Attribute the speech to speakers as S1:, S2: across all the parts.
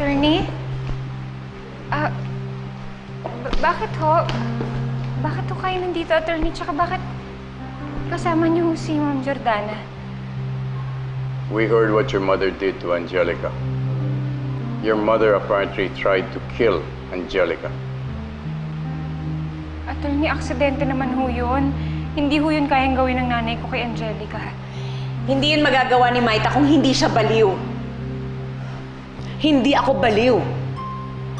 S1: Attorney? Ah, ba- bakit ho? Bakit ho kayo nandito, attorney? Tsaka bakit kasama niyo ho si Ma'am Jordana?
S2: We heard what your mother did to Angelica. Your mother apparently tried to kill Angelica.
S1: Attorney, aksidente naman ho yun. Hindi ho yun kayang gawin ng nanay ko kay Angelica.
S3: Hindi yun magagawa ni Maita kung hindi siya baliw. Hindi ako baliw.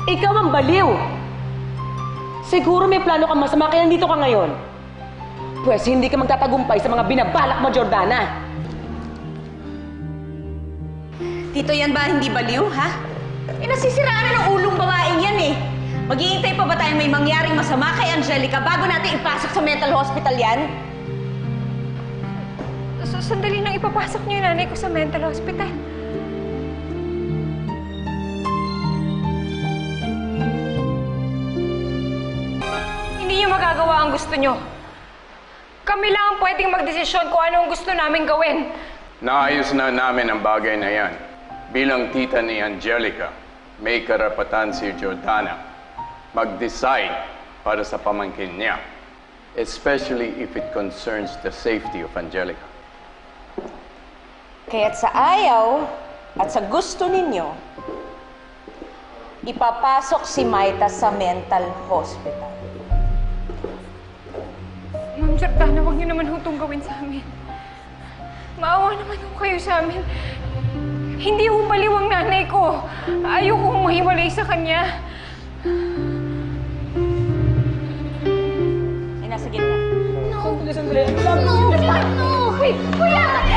S3: Ikaw ang baliw. Siguro may plano kang masama kaya nandito ka ngayon. Pwes hindi ka magtatagumpay sa mga binabalak mo, Jordana. Tito, yan ba hindi baliw, ha? Eh, nasisiraan na ng ulong babaeng yan eh. Maghihintay pa ba tayo may mangyaring masama kay Angelica bago natin ipasok sa mental hospital yan?
S1: So, sandali nang ipapasok niyo yung nanay ko sa mental hospital. Hindi niyo magagawa ang gusto niyo. Kami lang ang pwedeng magdesisyon kung ano ang gusto namin gawin.
S2: Naayos na namin ang bagay na yan. Bilang tita ni Angelica, may karapatan si Jordana mag-decide para sa pamangkin niya. Especially if it concerns the safety of Angelica.
S3: Kaya't sa ayaw at sa gusto ninyo, ipapasok si Maita sa mental hospital.
S1: Ma'am Jordana, huwag niyo naman hutong gawin sa amin. Maawa naman ho kayo sa amin. Hindi ho baliw ang nanay ko. Ayoko hong mahiwalay sa kanya.
S3: Ay, nasa gitna.
S1: No! No! No! Wait! Kuya!